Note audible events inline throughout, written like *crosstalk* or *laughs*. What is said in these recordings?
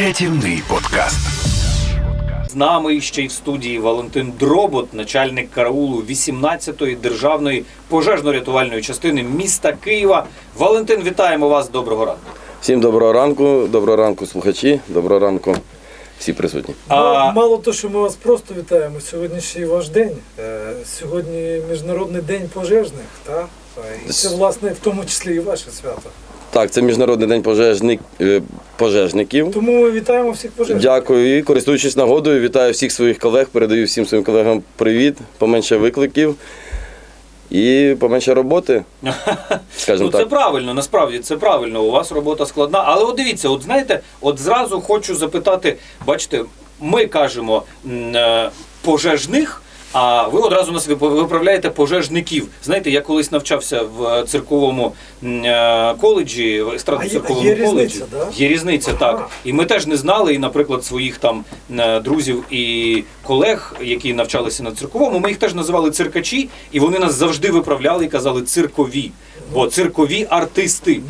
Рятівний подкаст. З нами ще й в студії Валентин Дробот, начальник караулу 18-ї державної пожежно-рятувальної частини міста Києва. Валентин, вітаємо вас. Доброго ранку. Всім доброго ранку, доброго ранку, слухачі, доброго ранку, всі присутні. А- Мало, мало того, що ми вас просто вітаємо. Сьогодні ще й ваш день. Е, Сьогодні Міжнародний день пожежних, та? Е, і це, власне, в тому числі і ваше свято. Так, це Міжнародний день пожежник, е, пожежників. Тому ми вітаємо всіх пожежних. Дякую і користуючись нагодою, вітаю всіх своїх колег, передаю всім своїм колегам привіт, поменше викликів і поменше роботи. *laughs* Скажімо Ну, це правильно, насправді це правильно. У вас робота складна. Але от дивіться, от знаєте, от зразу хочу запитати, бачите, ми кажемо е, пожежних. А ви одразу нас вип- виправляєте пожежників. Знаєте, я колись навчався в е, цирковому е, коледжі, в А є- естрадно-цирковому є коледжі. різниця, да? Є різниця, так. І ми теж не знали, і, наприклад, своїх там е, друзів і колег, які навчалися на цирковому, ми їх теж називали циркачі, і вони нас завжди виправляли і казали циркові, бо циркові артисти.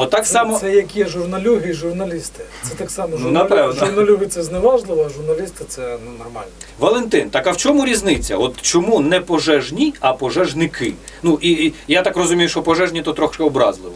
Отак Це, само. це як є журналюги і журналісти. Це так само Ну, журналюги. Журналюги це зневажливо, а журналісти це ну, нормально. Валентин, так а в чому різниця? От чому не пожежні, а пожежники? Ну і, і я так розумію, що пожежні то трохи образливо.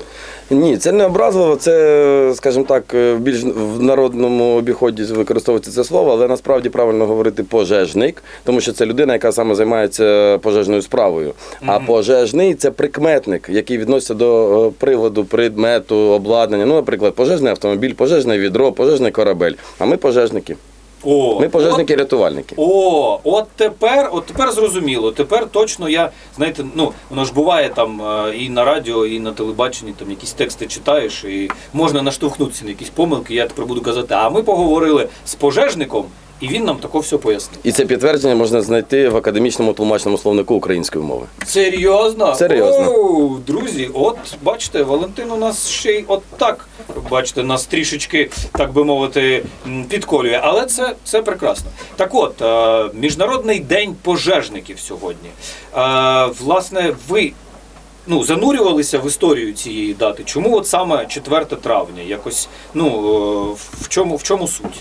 Ні, це не образливо, це, скажімо так, е, більш в народному обіході використовується це слово, але насправді правильно говорити пожежник, тому що це людина, яка саме займається пожежною справою. А пожежний це прикметник, який відноситься до е, приладу, предмету, обладнання. Ну, наприклад, пожежний автомобіль, пожежне відро, пожежний корабель. А ми пожежники. О, Ми пожежники-рятувальники. О, от тепер, от тепер зрозуміло. Тепер точно я, знаєте, ну воно ж буває там е, і на радіо, і на телебаченні там якісь тексти читаєш, і можна наштовхнутися на якісь помилки. Я тепер буду казати, а ми поговорили з пожежником, і він нам тако все пояснив. І це підтвердження можна знайти в академічному тлумачному словнику української мови. Серйозно? Серйозно. Оу, друзі, от бачите, Валентин у нас ще й от так, бачите, нас трішечки, так би мовити, підколює. Але це, це прекрасно. Так от, е, Міжнародний день пожежників сьогодні. Е, Власне, ви. Ну, занурювалися в історію цієї дати. Чому от саме 4 травня? Якось ну е, в чому в чому суть?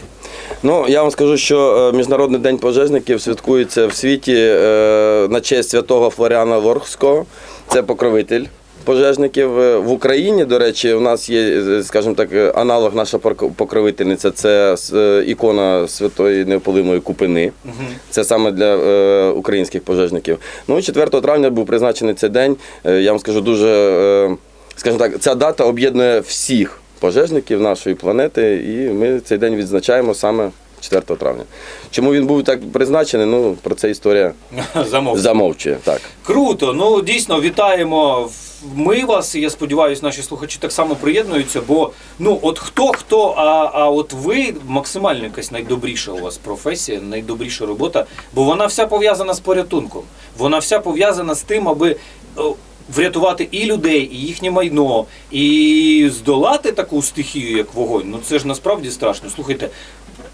Ну, я вам скажу, що е, Міжнародний день пожежників святкується в світі е, на честь святого Флоріана Ворхського. Це покровитель пожежників. Е, В Україні, до речі, у нас є, е, скажімо так, е, аналог наша пок- покровительниця це ікона святої неопалимої купини. Це саме для українських пожежників. Ну і 4 травня був призначений цей день. Я вам скажу дуже, скажімо так, ця дата об'єднує всіх пожежників нашої планети, і ми цей день відзначаємо саме 4 травня. Чому він був так призначений? Ну про це історія *laughs* Замовчення. замовчує. Так. Круто, ну дійсно вітаємо. Ми вас, я сподіваюся, наші слухачі так само приєднуються, бо ну от хто хто, а, а от ви максимально якась найдобріша у вас професія, найдобріша робота, бо вона вся пов'язана з порятунком. Вона вся пов'язана з тим, аби о, врятувати і людей, і їхнє майно, і здолати таку стихію, як вогонь. Ну це ж насправді страшно. Слухайте,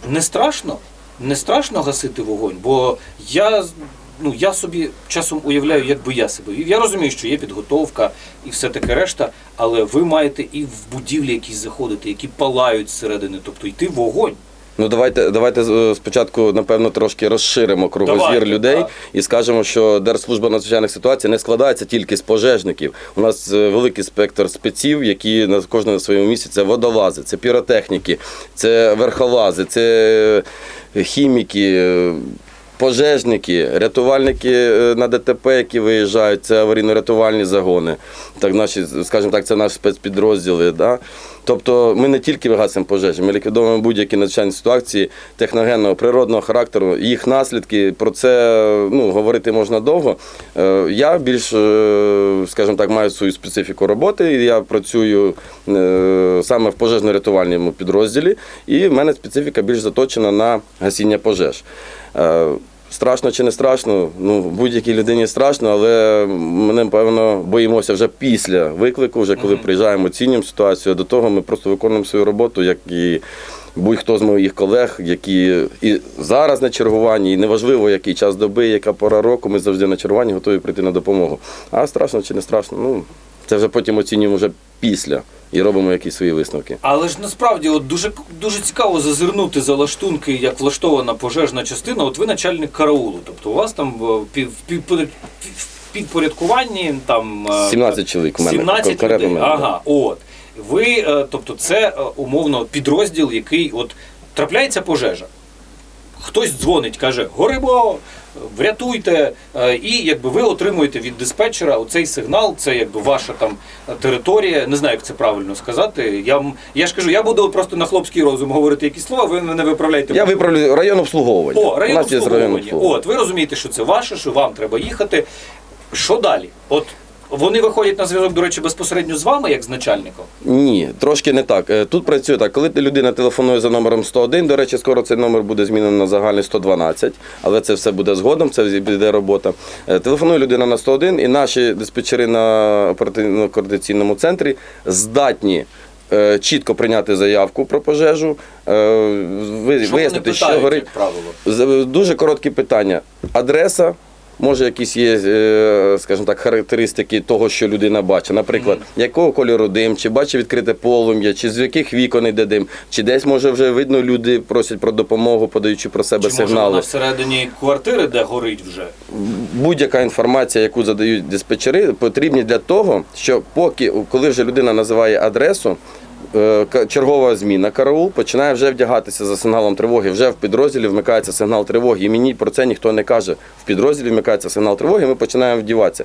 не страшно? Не страшно гасити вогонь, бо я ну я собі часом уявляю, як би я себе вів. Я розумію, що є підготовка і все таке решта, але ви маєте і в будівлі якісь заходити, які палають зсередини, тобто йти вогонь. Ну давайте давайте е, спочатку, напевно, трошки розширимо кругозір Давайте, людей так. і скажемо, що Держслужба надзвичайних ситуацій не складається тільки з пожежників. У нас е, великий спектр спеців, які на кожному на своєму місці це водолази, це піротехніки, це верхолази, це е, хіміки. Е, Пожежники, рятувальники е, на ДТП, які виїжджають, це аварійно-рятувальні загони. Так, наші, скажімо так, це наші спецпідрозділи. Да? Тобто ми не тільки вигасимо пожежі, ми ліквідовуємо будь-які надзвичайні ситуації техногенного, природного характеру, їх наслідки. Про це ну, говорити можна довго. Е, Я більш, е, скажімо так, маю свою специфіку роботи. Я працюю е, саме в пожежно-рятувальному підрозділі, і в мене специфіка більш заточена на гасіння пожеж. Е, Страшно чи не страшно? Ну, будь-якій людині страшно, але ми, напевно, боїмося вже після виклику, вже коли приїжджаємо, оцінюємо ситуацію. До того ми просто виконуємо свою роботу, як і будь-хто з моїх колег, які і зараз на чергуванні, і неважливо, який час доби, яка пора року, ми завжди на чергуванні готові прийти на допомогу. А страшно чи не страшно? Ну, Це вже потім оцінюємо вже після і робимо якісь свої висновки. Але ж насправді от дуже, дуже цікаво зазирнути за лаштунки, як влаштована пожежна частина. От ви начальник караулу. Тобто у вас там е, під, в під- в підпорядкуванні там е, 17 чоловік у мене. 17 конкретно людей. мене, Ага, от. Ви, е, тобто, це е, умовно підрозділ, який от трапляється пожежа. Хтось дзвонить, каже: Горимо, врятуйте. е, І якби ви отримуєте від диспетчера оцей сигнал, це якби ваша там територія. Не знаю, як це правильно сказати. Я, я ж кажу, я буду просто на хлопський розум говорити якісь слова, ви мене виправляйте. Я виправлю район обслуговування. О, район є район обслуговування. обслуговування. От, ви розумієте, що це ваше, що вам треба їхати. Що далі? От вони виходять на зв'язок, до речі, безпосередньо з вами, як з начальником. Ні, трошки не так. Е, Тут працює так, коли людина телефонує за номером 101, до речі, скоро цей номер буде змінено на загальний 112, але це все буде згодом, це буде робота. Е, Телефонує людина на 101, і наші диспетчери на оперативно-координаційному центрі здатні. е, Чітко прийняти заявку про пожежу, е, ви- Що вияснити, що горить. правило? Дуже короткі питання. Адреса. Може, якісь є, е, скажімо так, характеристики того, що людина бачить. Наприклад, якого кольору дим, чи бачить відкрите полум'я, чи з яких вікон йде дим, чи десь може вже видно, люди просять про допомогу, подаючи про себе Чи може вона всередині квартири, де горить вже? Будь-яка інформація, яку задають диспетчери, потрібні для того, що поки, коли вже людина називає адресу, чергова зміна караул починає вже вдягатися за сигналом тривоги. Вже в підрозділі вмикається сигнал тривоги. І мені про це ніхто не каже. В підрозділі вмикається сигнал тривоги, ми починаємо вдіватися.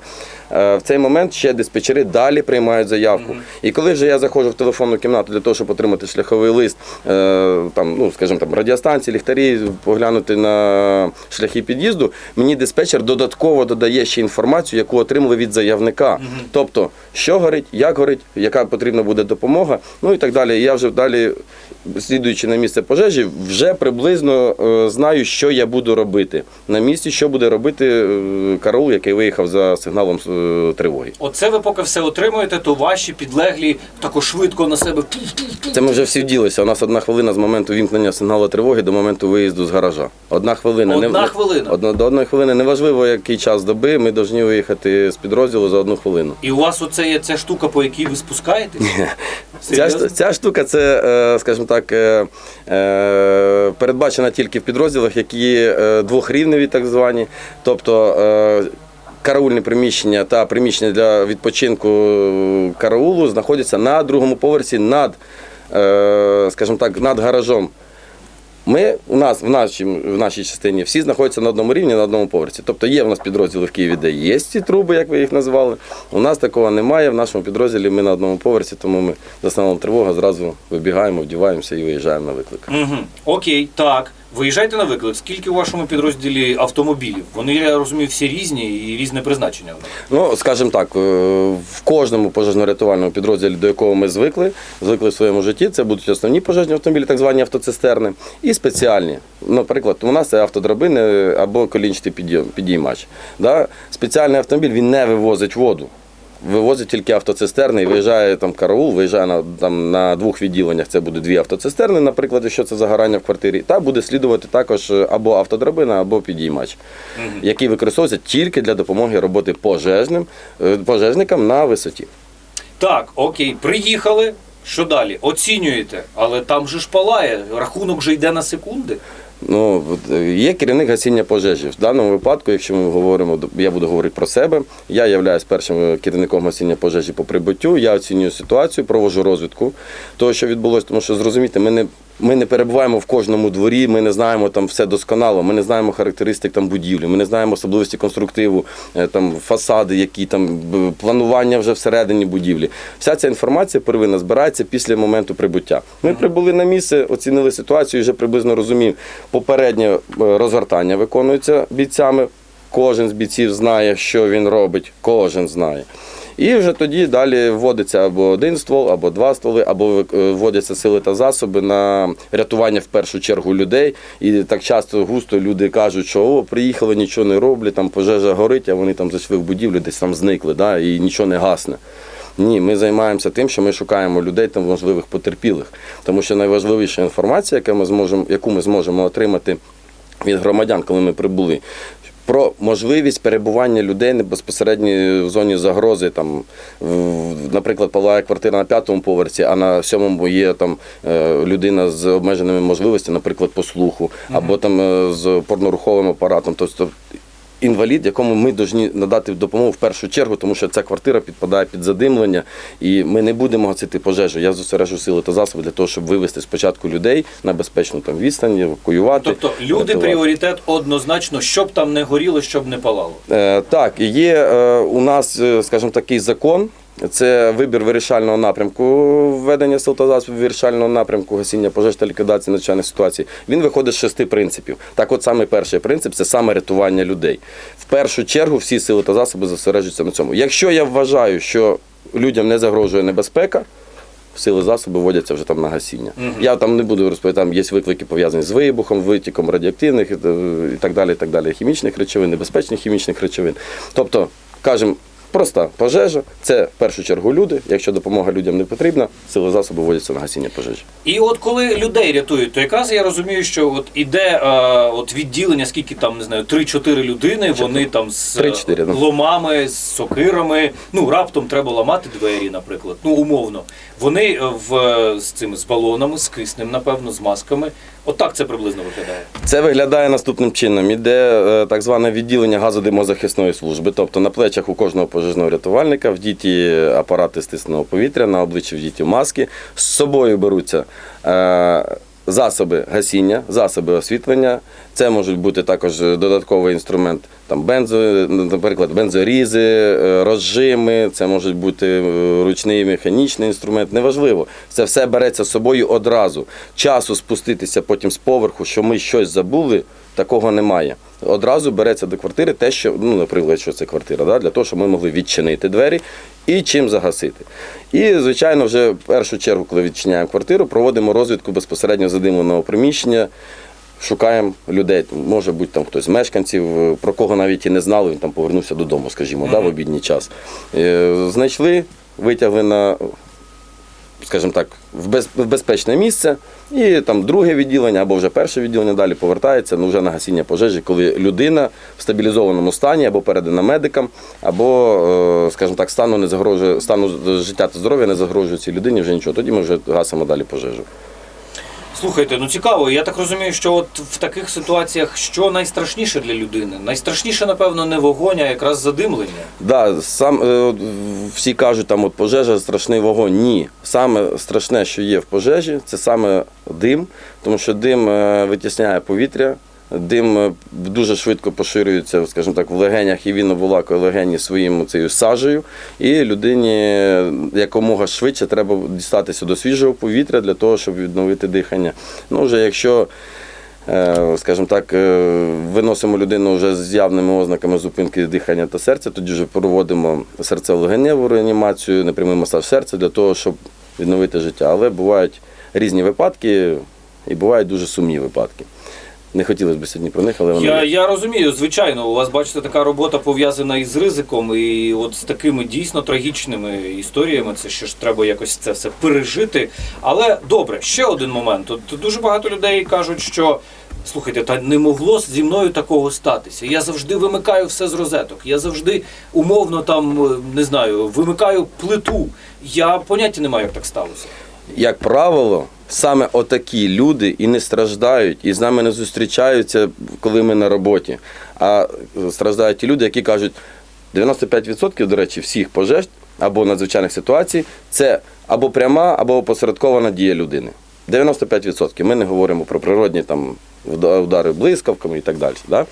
Е, В цей момент ще диспетчери далі приймають заявку. І коли вже я заходжу в телефонну кімнату для того, щоб отримати шляховий лист, е, там, ну, скажімо, там, радіостанції, ліхтарі, поглянути на шляхи під'їзду, мені диспетчер додатково додає ще інформацію, яку отримали від заявника. Тобто, що горить, як горить, яка потрібна буде допомога, ну і так далі. Я вже далі, слідуючи на місце пожежі, вже приблизно е, знаю, що я буду робити на місці, що буде робити е, караул, який виїхав за сигналом е, тривоги. Оце ви поки все отримуєте, то ваші підлеглі тако швидко на себе. Це ми вже всі вділися. У нас одна хвилина з моменту вімкнення сигналу тривоги до моменту виїзду з гаража. Одна хвилина. Одна хвилина? Одна, до одної хвилини. Неважливо, який час доби, ми повинні виїхати з підрозділу за одну хвилину. І у вас оце є ця штука, по якій ви спускаєтесь? *laughs* Ця, ця штука, це, скажімо так, е, е, передбачена тільки в підрозділах, які е, двохрівневі, так звані. Тобто караульне приміщення та приміщення для відпочинку караулу знаходяться на другому поверсі над, скажімо так, над гаражом. Ми у нас в нашій, в нашій частині всі знаходяться на одному рівні, на одному поверсі. Тобто є в нас підрозділи в Києві, де є ці труби, як ви їх назвали. У нас такого немає. В нашому підрозділі ми на одному поверсі, тому ми за станом тривога зразу вибігаємо, вдіваємося і виїжджаємо на виклик. Угу. Окей, так. Виїжджайте на виклик. Скільки у вашому підрозділі автомобілів? Вони, я розумію, всі різні і різне призначення. Ну, скажімо так, е, в кожному пожежно-рятувальному підрозділі, до якого ми звикли, звикли в своєму житті, це будуть основні пожежні автомобілі, так звані автоцистерни, і спеціальні. Наприклад, у нас це автодрабини або колінчатий підіймач. Спеціальний автомобіль він не вивозить воду. Вивозить тільки автоцистерни і виїжджає там караул, виїжджає на, там, на двох відділеннях. Це буде дві автоцистерни, наприклад, якщо це загорання в квартирі. Та буде слідувати також е, або автодрабина, або підіймач, який використовується тільки для допомоги роботи пожежним, е, пожежникам на висоті. Так, окей, приїхали. Що далі? Оцінюєте, але там же ж палає, рахунок же йде на секунди. Ну, е, є керівник гасіння пожежі. В даному випадку, якщо ми говоримо, я буду говорити про себе. Я являюсь першим керівником гасіння пожежі по прибуттю. Я оцінюю ситуацію, провожу розвідку того, що відбулося, тому що зрозуміти, ми не. Ми не перебуваємо в кожному дворі, ми не знаємо там все досконало, ми не знаємо характеристик там будівлі, ми не знаємо особливості конструктиву, е, там фасади, які там планування вже всередині будівлі. Вся ця інформація первинна збирається після моменту прибуття. Ми прибули на місце, оцінили ситуацію, і вже приблизно розумів. Попереднє е, розгортання виконується бійцями. Кожен з бійців знає, що він робить, кожен знає. І вже тоді далі вводиться або один ствол, або два стволи, або е, вводяться сили та засоби на рятування в першу чергу людей. І так часто густо люди кажуть, що о, приїхали, нічого не роблять, там пожежа горить, а вони там зайшли в будівлю, десь там зникли, да, і нічого не гасне. Ні, ми займаємося тим, що ми шукаємо людей там можливих потерпілих. Тому що найважливіша інформація, яку ми зможемо, яку ми зможемо отримати від громадян, коли ми прибули. Про можливість перебування людей не безпосередньо в зоні загрози. Там, наприклад, палає квартира на п'ятому поверсі, а на сьомому є там е, людина з обмеженими можливостями, наприклад, по слуху, або там е, з опорно-руховим апаратом. Тобто інвалід, якому ми повинні надати допомогу в першу чергу, тому що ця квартира підпадає під задимлення, і ми не будемо гасити пожежу. Я зосереджу сили та засоби для того, щоб вивести спочатку людей на безпечну там відстань, евакуювати. Тобто люди рятувати. пріоритет однозначно, щоб там не горіло, щоб не палало. Е, Так, є е, у нас, е, скажімо, такий закон. Це вибір вирішального напрямку введення сил та засобів вирішального напрямку гасіння пожеж та ліквідації надзвичайних ситуацій. Він виходить з шести принципів. Так, от саме перший принцип це саме рятування людей. В першу чергу всі сили та засоби зосереджуються на цьому. Якщо я вважаю, що людям не загрожує небезпека, сили засоби вводяться вже там на гасіння. Я там не буду розповідати, там є виклики пов'язані з вибухом, витіком радіоактивних е, і так далі, і так далі, хімічних речовин, небезпечних хімічних речовин. Тобто, кажемо, проста пожежа це в першу чергу люди. Якщо допомога людям не потрібна, сили засоби вводяться на гасіння пожежі. І от коли людей рятують, то якраз я розумію, що от іде е, от відділення, скільки там не знаю, 3-4 людини, вони там з е, 3-4, ну. ломами, з сокирами. Ну раптом треба ламати двері, наприклад. Ну умовно. Вони е, в е, з цими з балонами, з киснем, напевно, з масками. От так це приблизно виглядає. Це виглядає наступним чином. Іде е, так зване відділення газодимозахисної служби. Тобто на плечах у кожного пожежного рятувальника діті апарати стисного повітря, на обличчі вдіті маски. З собою беруться е, засоби гасіння, засоби освітлення. Це можуть бути також додатковий інструмент, там бензо, наприклад, бензорізи, е, розжими, це можуть бути е, ручний механічний інструмент. Неважливо. Це все береться з собою одразу. Часу спуститися потім з поверху, що ми щось забули, такого немає. Одразу береться до квартири те, що, ну, наприклад, що це квартира, да, для того, щоб ми могли відчинити двері і чим загасити. І, звичайно, вже в першу чергу, коли відчиняємо квартиру, проводимо розвідку безпосередньо задимленого приміщення. Шукаємо людей, може бути там хтось з мешканців, е, про кого навіть і не знали, він там повернувся додому, скажімо, да, в обідній час. Е, Знайшли, витягли на, скажімо так, в, без, в безпечне місце, і там друге відділення або вже перше відділення далі повертається ну, вже на гасіння пожежі, коли людина в стабілізованому стані або передана медикам, або, е, скажімо так, стану не загрожує, стану життя та здоров'я не загрожує цій людині вже нічого. Тоді ми вже гасимо далі пожежу. Слухайте, ну цікаво. Я так розумію, що от в таких ситуаціях що найстрашніше для людини? Найстрашніше, напевно, не вогонь, а якраз задимлення. Да, сам е, от, всі кажуть, там от пожежа страшний вогонь. Ні. Саме страшне, що є в пожежі, це саме дим, тому що дим е, витісняє повітря. Дим е, дуже швидко поширюється, скажімо так, в легенях, і він обволакує легені своїм цією сажею. І людині якомога швидше треба дістатися до свіжого повітря для того, щоб відновити дихання. Ну, вже якщо Е, скажімо так, е, виносимо людину вже з явними ознаками зупинки дихання та серця, тоді вже проводимо серцево-легеневу реанімацію, непрямий масаж серця для того, щоб відновити життя. Але бувають різні випадки і бувають дуже сумні випадки. Не хотілося б сьогодні про них, але вони. Я, я розумію, звичайно, у вас бачите, така робота пов'язана із ризиком, і от з такими дійсно трагічними історіями. Це ще ж треба якось це все пережити. Але добре, ще один момент. От дуже багато людей кажуть, що. Слухайте, та не могло зі мною такого статися. Я завжди вимикаю все з розеток. Я завжди умовно там е, не знаю, вимикаю плиту. Я поняття не маю, як так сталося. як правило, саме отакі люди і не страждають, і з нами не зустрічаються, коли ми на роботі. А страждають ті люди, які кажуть, 95% до речі, всіх пожеж або надзвичайних ситуацій це або пряма, або опосередкована дія людини. 95%. Ми не говоримо про природні там удари блискавками і так далі. Да?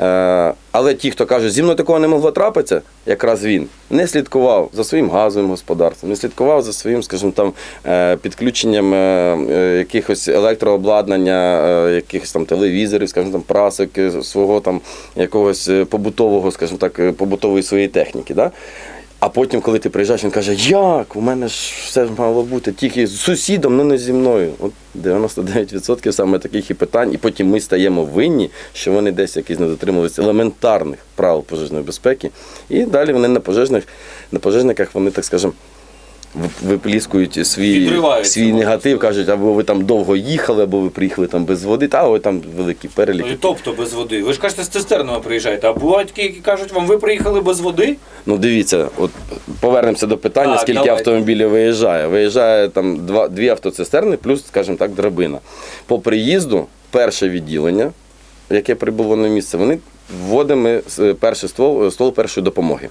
Е, але ті, хто каже, зі мною такого не могло трапитися, якраз він не слідкував за своїм газовим господарством, не слідкував за своїм, скажімо, там, е, підключенням е, якихось електрообладнання, якихось там телевізорів, скажімо, там, прасок, свого там якогось побутового, скажімо так, побутової своєї техніки. Да? А потім, коли ти приїжджаєш, він каже, як? У мене ж все ж мало бути тільки з сусідом, ну не зі мною. От 99% саме таких і питань. І потім ми стаємо винні, що вони десь якісь не дотримувалися елементарних правил пожежної безпеки. І далі вони на пожежних, на пожежниках, вони, так скажемо, випліскують свій, свій негатив, кажуть, або ви там довго їхали, або ви приїхали там без води, та ось там великі переліки. Ну, тобто без води. Ви ж кажете, з цистернами приїжджаєте, а бувають такі, які кажуть, вам ви приїхали без води? Ну дивіться, от повернемося до питання, Так, скільки давайте. автомобілів виїжджає. Виїжджає там два, дві автоцистерни, плюс, скажімо так, драбина. По приїзду перше відділення, яке прибуло на місце, вони вводимо е, перший ствол, ствол першої допомоги.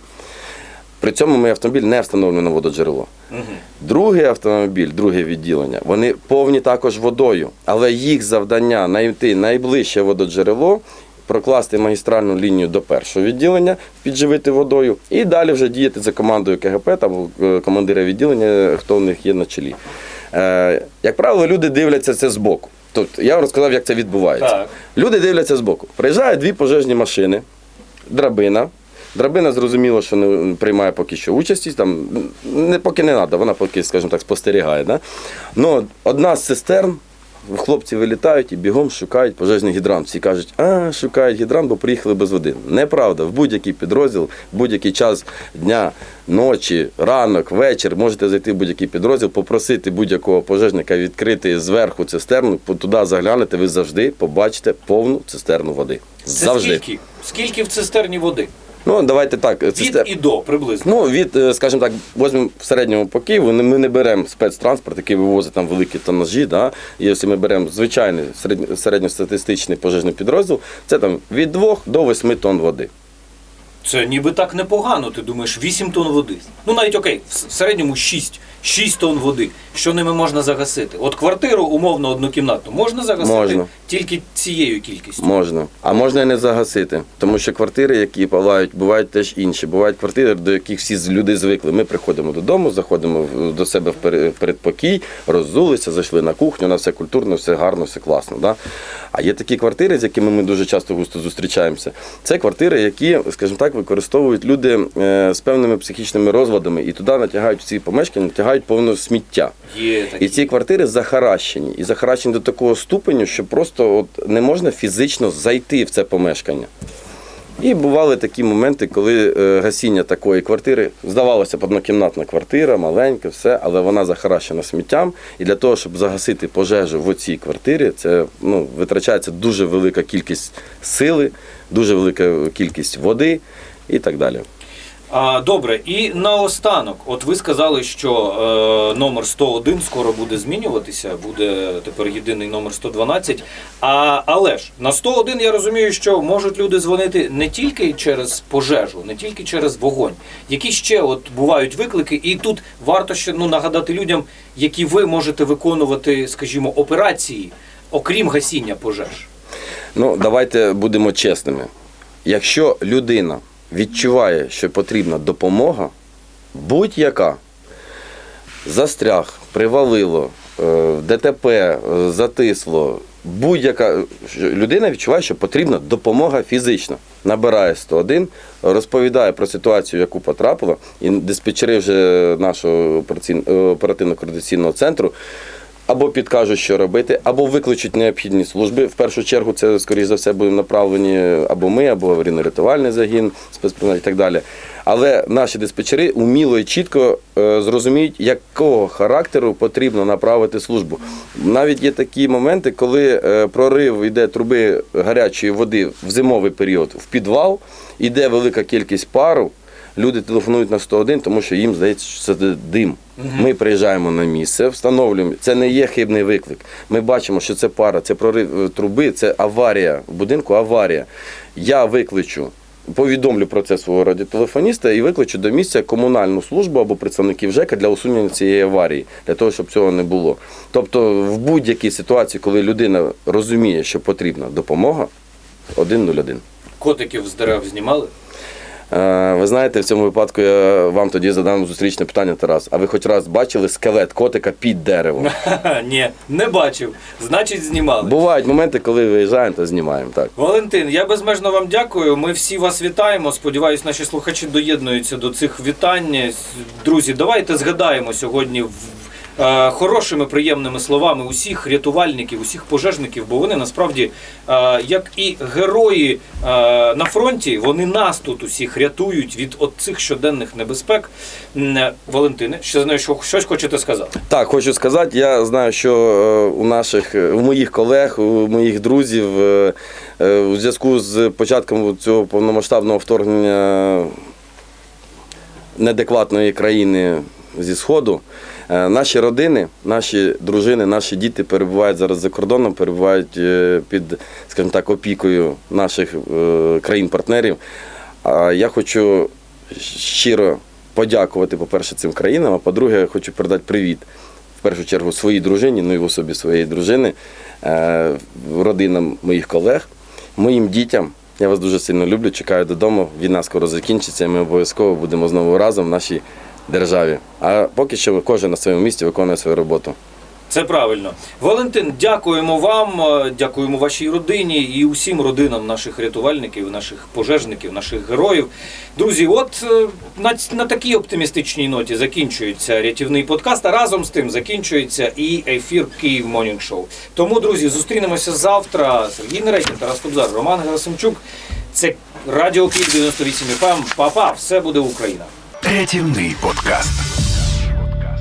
При цьому ми автомобіль не встановлюємо на вододжерело. Угу. Другий автомобіль, друге відділення, вони повні також водою, але їх завдання знайти найближче вододжерело, прокласти магістральну лінію до першого відділення, підживити водою, і далі вже діяти за командою КГП там е, командира відділення, хто в них є на чолі. Е, як правило, люди дивляться це збоку. Тобто я розказав, як це відбувається. Так. Люди дивляться збоку. Приїжджають дві пожежні машини, драбина. Драбина зрозуміло, що не приймає поки що участі, там не поки не треба, вона поки, скажімо так, спостерігає. Да? Ну, одна з цистерн, хлопці вилітають і бігом шукають пожежний гідрант. Всі кажуть, а шукають гідрант, бо приїхали без води. Неправда, в будь-який підрозділ, в будь-який час дня, ночі, ранок, вечір можете зайти в будь-який підрозділ, попросити будь-якого пожежника відкрити зверху цистерну, туди заглянете, ви завжди побачите повну цистерну води. Це Завжди. скільки? Скільки в цистерні води? Ну, давайте так. Від Цистер... і до приблизно. Ну, від, е, скажімо так, візьмемо в середньому по Києву, ми не беремо спецтранспорт, який вивозить там великі тонажі. Да? І якщо ми беремо звичайний середньостатистичний пожежний підрозділ, це там від 2 до 8 тонн води. Це ніби так непогано. Ти думаєш, 8 тонн води. Ну навіть окей, в середньому 6. 6 тонн води. Що ними можна загасити? От квартиру, умовно, однокімнатну, можна загасити Можна. тільки цією кількістю. Можна. А можна і не загасити. Тому що квартири, які палають, бувають теж інші. Бувають квартири, до яких всі люди звикли. Ми приходимо додому, заходимо до себе в передпокій, роззулися, зайшли на кухню, на все культурно, все гарно, все класно. Да? А є такі квартири, з якими ми дуже часто густо зустрічаємося. Це квартири, які, скажімо так, використовують люди е, з певними психічними розладами і туди натягають в ці помешкання, натягають повно сміття. Є такі. І ці квартири захаращені. І захаращені до такого ступеню, що просто от не можна фізично зайти в це помешкання. І бували такі моменти, коли е, гасіння такої квартири, здавалося б, однокімнатна квартира, маленька, все, але вона захаращена сміттям. І для того, щоб загасити пожежу в цій квартирі, це ну, витрачається дуже велика кількість сили, дуже велика кількість води і так далі. А, добре, і наостанок, от ви сказали, що е, номер 101 скоро буде змінюватися, буде тепер єдиний номер 112. А, але ж на 101 я розумію, що можуть люди дзвонити не тільки через пожежу, не тільки через вогонь. Які ще от бувають виклики, і тут варто ще ну, нагадати людям, які ви можете виконувати, скажімо, операції, окрім гасіння пожеж. Ну, давайте будемо чесними. Якщо людина відчуває, що потрібна допомога, будь-яка, застряг, привалило, е, ДТП, е, затисло, будь-яка людина відчуває, що потрібна допомога фізична. Набирає 101, розповідає про ситуацію, яку потрапила, і диспетчери вже нашого е, оперативно-координаційного центру або підкажуть, що робити, або викличуть необхідні служби. В першу чергу це, скоріш за все, будемо направлені або ми, або аварійно-рятувальний загін, спецпризначення і так далі. Але наші диспетчери уміло і чітко е, зрозуміють, якого характеру потрібно направити службу. Навіть є такі моменти, коли е, прорив йде труби гарячої води в зимовий період в підвал, іде велика кількість пару. Люди телефонують на 101, тому що їм здається, що це дим. Ми приїжджаємо на місце, встановлюємо. Це не є хибний виклик. Ми бачимо, що це пара, це прорив е, труби, це аварія в будинку. Аварія. Я викличу. Повідомлю про це свого радіотелефоніста і викличу до місця комунальну службу або представників ЖЕКа для усунення цієї аварії, для того, щоб цього не було. Тобто, в будь-якій ситуації, коли людина розуміє, що потрібна допомога, 101. Котиків з дерев знімали? Е, Ви знаєте, в цьому випадку я вам тоді задам зустрічне питання, Тарас. А ви хоч раз бачили скелет котика під деревом? *laughs* Ні, не бачив. Значить, знімали. Бувають моменти, коли виїжджаємо, то знімаємо. Так. Валентин, я безмежно вам дякую. Ми всі вас вітаємо. Сподіваюсь, наші слухачі доєднуються до цих вітань. Друзі, давайте згадаємо сьогодні в- е, хорошими приємними словами усіх рятувальників, усіх пожежників, бо вони насправді, е, як і герої е, на фронті, вони нас тут усіх рятують від цих щоденних небезпек. Валентине, ще знаю, що щось хочете сказати. Так, хочу сказати, я знаю, що у наших, у моїх колег, у моїх друзів у зв'язку з початком цього повномасштабного вторгнення неадекватної країни зі Сходу, е, наші родини, наші дружини, наші діти перебувають зараз за кордоном, перебувають е, під, скажімо так, опікою наших е, країн-партнерів. А я хочу щиро подякувати, по-перше, цим країнам, а по-друге, хочу передати привіт в першу чергу своїй дружині, ну і в особі своєї дружини, родинам моїх колег, моїм дітям. Я вас дуже сильно люблю, чекаю додому. Війна скоро закінчиться, ми обов'язково будемо знову разом в нашій державі. А поки що кожен на своєму місці виконує свою роботу. Це правильно. Валентин, дякуємо вам, е, дякуємо вашій родині і усім родинам наших рятувальників, наших пожежників, наших героїв. Друзі, от е, на, на такій оптимістичній ноті закінчується рятівний подкаст, а разом з тим закінчується і ефір Київ Монінг Шоу. Тому, друзі, зустрінемося завтра. Сергій Нерекін, Тарас Кобзар, Роман Герасимчук. Це Радіо Київ 98 FM. Па-па, все буде Україна. Рятівний подкаст.